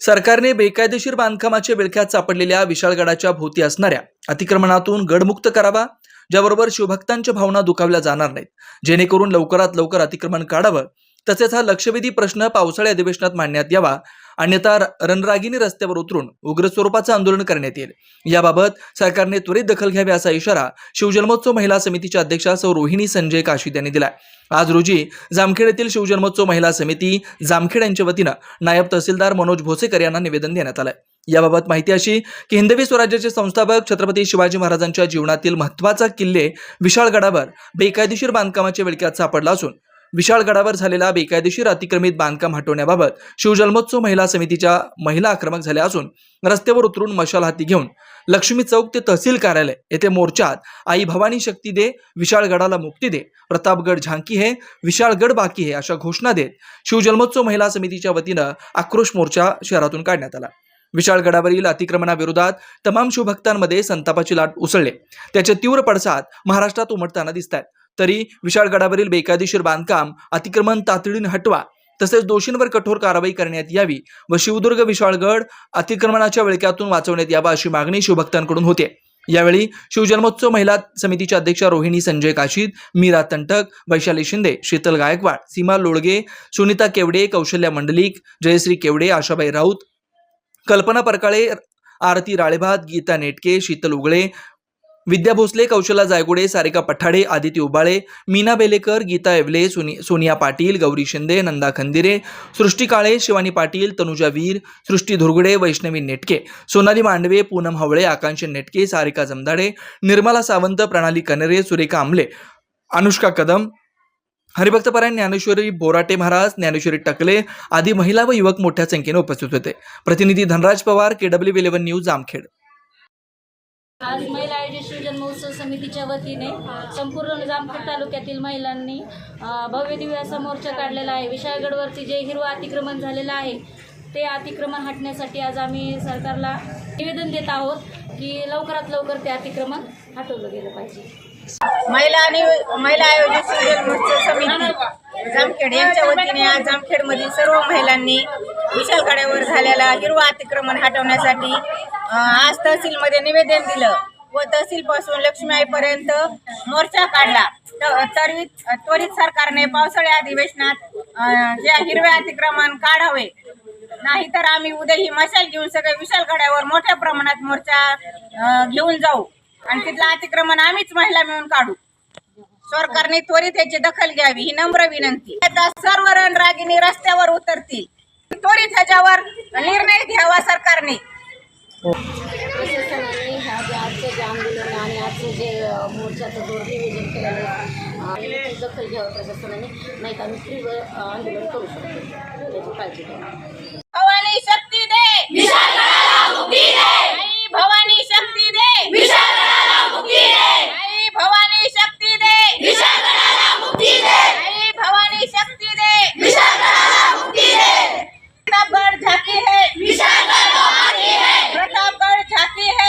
सरकारने बेकायदेशीर बांधकामाच्या विळख्यात सापडलेल्या विशाळगडाच्या भोवती असणाऱ्या अतिक्रमणातून गडमुक्त करावा ज्याबरोबर शिवभक्तांच्या भावना दुखावल्या जाणार नाहीत. जेणेकरून लवकरात लवकर अतिक्रमण काढावं तसेच हा लक्षवेधी प्रश्न पावसाळी अधिवेशनात मांडण्यात यावा. अन्यथा रणरागिनी रस्त्यावर उतरून उग्र स्वरूपाचं आंदोलन करण्यात येईल. याबाबत सरकारने त्वरित दखल घ्यावी असा इशारा शिवजन्मोत्सव महिला समितीच्या अध्यक्षा सौ रोहिणी संजय काशीद यांनी दिलाय. आज रोजी जामखेड येथील शिवजन्मोत्सव महिला समिती जामखेड यांच्या वतीनं नायब तहसीलदार मनोज भोसेकर यांना निवेदन देण्यात आलं याबाबत माहिती अशी की हिंदवी स्वराज्याचे संस्थापक छत्रपती शिवाजी महाराजांच्या जीवनातील महत्त्वाचा किल्ले विशाळगडावर बेकायदेशीर बांधकामाच्या विळक्यात सापडला असून विशाळगडावर झालेला बेकायदेशीर अतिक्रमित बांधकाम हटवण्याबाबत शिवजन्मोत्सव महिला समितीच्या महिला आक्रमक झाल्या असून रस्त्यावर उतरून मशाल हाती घेऊन लक्ष्मी चौक ते तहसील कार्यालय येथे मोर्चात आई भवानी शक्ती दे विशाळगडाला मुक्ती दे प्रतापगड झांकी हे विशाळगड बाकी हे अशा घोषणा देत शिवजन्मोत्सव महिला समितीच्या वतीनं आक्रोश मोर्चा शहरातून काढण्यात आला. विशाळगडावरील अतिक्रमणाविरोधात तमाम शिवभक्तांमध्ये संतापाची लाट उसळले. त्याचे तीव्र पडसाद महाराष्ट्रात उमटताना दिसत आहेत तरी विशाळगडावरील बेकायदेशीर बांधकाम अतिक्रमण तातडीने हटवा तसेच दोषींवर कठोर कारवाई करण्यात यावी व शिवदुर्ग विशाळगड अतिक्रमणाच्या विळक्यातून वाचवण्यात यावा अशी मागणी शिवभक्तांकडून होते. यावेळी शिवजन्मोत्सव महिला समितीच्या अध्यक्षा रोहिणी संजय काशीद मीरा तंटक वैशाली शिंदे शीतल गायकवाड सीमा लोळगे सुनीता केवडे कौशल्या मंडलिक जयश्री केवडे आशाबाई राऊत कल्पना परकाळे आरती राळेभात गीता नेटके शीतल उगळे विद्या भोसले कौशला जायगुडे सारिका पठाडे आदिती उबाळे मीना बेलेकर गीता एवले सुनी सोनिया पाटील गौरी शिंदे नंदा खंदिरे सृष्टी काळे शिवानी पाटील तनुजा वीर सृष्टी धुरगुडे वैष्णवी नेटके सोनाली मांडवे पूनम हवळे आकांक्षी नेटके सारिका जमदाडे निर्मला सावंत प्रणाली कनेरे सुरेखा आमले अनुष्का कदम हरिभक्तपरायण ज्ञानेश्वरी बोराटे महाराज ज्ञानेश्वरी टकले आदी महिला व युवक मोठ्या संख्येने उपस्थित होते. प्रतिनिधी Dhanraj Pawar KW eleven news Jamkhed. महोत्सव समितीच्या वतीने संपूर्ण जामखेड तालुक्यातील महिलांनी भव्य दिव्य असा मोर्चा काढलेला आहे. विशाळगडवरती जे हिरवं अतिक्रमण झालेलं आहे ते अतिक्रमण हटण्यासाठी आज आम्ही सरकारला निवेदन देत आहोत की लवकरात लवकर ते अतिक्रमण हटवलं गेलं पाहिजे. महिला आणि महिला आयोजित शिवजन्मोत्सव समिती जामखेड यांच्या वतीने आज जामखेडमधील सर्व महिलांनी विशालगडावर झालेला हिरवा अतिक्रमण हटवण्यासाठी आज तहसीलमध्ये निवेदन दिलं. व तहसीलपासून लक्ष्मीआईपर्यंत मोर्चा काढला. त्वरित त्वरित सरकारने पावसाळी अधिवेशनात या हिरव्या अतिक्रमण काढावे नाहीतर आम्ही उद्या ही मशाल घेऊन सगळे विशालगडावर मोठ्या प्रमाणात मोर्चा घेऊन जाऊ. आणि तिथलं अतिक्रमण आम्हीच महिला मिळून काढू. सरकारने त्वरित याची दखल घ्यावी ही नम्र विनंती. आता सर्व रणरागिनी रस्त्यावर उतरतील. त्वरित ह्याच्यावर निर्णय घ्यावा सरकारने. जे आजचं आंदोलन आणि आजचं जे मोर्चाचं जोर नियोजन केलेलं आहे दखल घ्यावं प्रशासनाने नाही तर आम्ही तीव्र आंदोलन करू शकतो. त्याची काळजी घ्या भवानी शक्ती दे आई भवानी शक्ती दे आई भवानी शक्ती दे आई भवानी शक्ती दे प्रतापगढ़ झाकी है प्रतापगढ़ झाकी है